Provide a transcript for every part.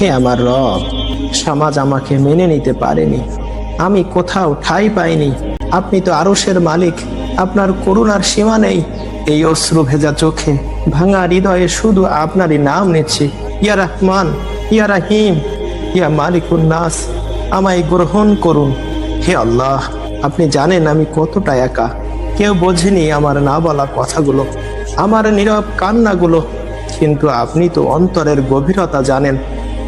হে আমার রব, সমাজ আমাকে মেনে নিতে পারেনি। আমি কোথাও ঠাই পাইনি। আপনি তো আরশের মালিক, আপনার করুণার সীমা নেই। এই অশ্রু ভেজা চোখে, ভাঙা হৃদয়ে শুধু আপনারই নাম নিচ্ছি। ইয়া রহমান, ইয়া রাহিম, ইয়া মালিকুন নাস, আমায় গ্রহণ করুন। হে আল্লাহ, আপনি জানেন আমি কতটা একা। কেউ বোঝেনি আমার না বলা কথাগুলো, আমার নীরব কান্নাগুলো। কিন্তু আপনি তো অন্তরের গভীরতা জানেন।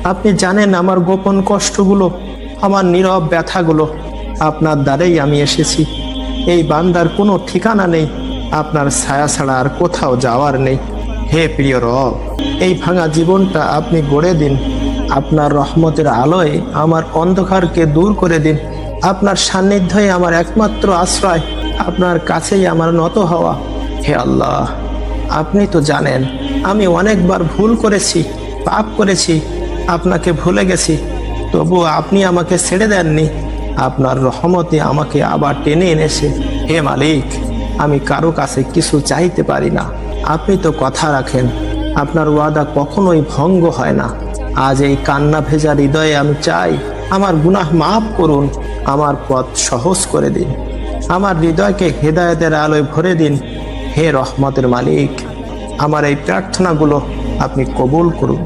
আপনি জানেন আমার গোপন কষ্টগুলো, আমার নীরব ব্যথাগুলো। আপনার দ্বারেই আমি এসেছি। এই বান্দার কোনো ঠিকানা নেই। আপনার ছায়া ছাড়া আর কোথাও যাওয়ার নেই। হে প্রিয় রব, এই ভাঙা জীবনটা আপনি গড়ে দিন। আপনার রহমতের আলোয় আমার অন্ধকারকে দূর করে দিন। আপনার সান্নিধ্যই আমার একমাত্র আশ্রয়। আপনার কাছেই আমার নত হওয়া। হে আল্লাহ, আপনি তো জানেন, আমি অনেকবার ভুল করেছি, পাপ করেছি। আপনাকে ভুলে গেছি। তবু আপনি আমাকে ছেড়ে দেননি। আপনার রহমতে আমাকে আবার টেনে এনেছে। হে মালিক, আমি কারও কাছে কিছু চাইতে পারি না। আপনি তো কথা রাখেন। আপনার ওয়াদা কখনোই ভঙ্গ হয় না। আজ এই কান্না ভেজা হৃদয়ে আমি চাই আমার গুনাহ মাফ করুন, আমার পথ সহজ করে দিন। আমার হৃদয়কে হেদায়েতের আলোয় ভরে দিন, হে রহমতের মালিক। আমার এই প্রার্থনাগুলো আপনি কবুল করুন।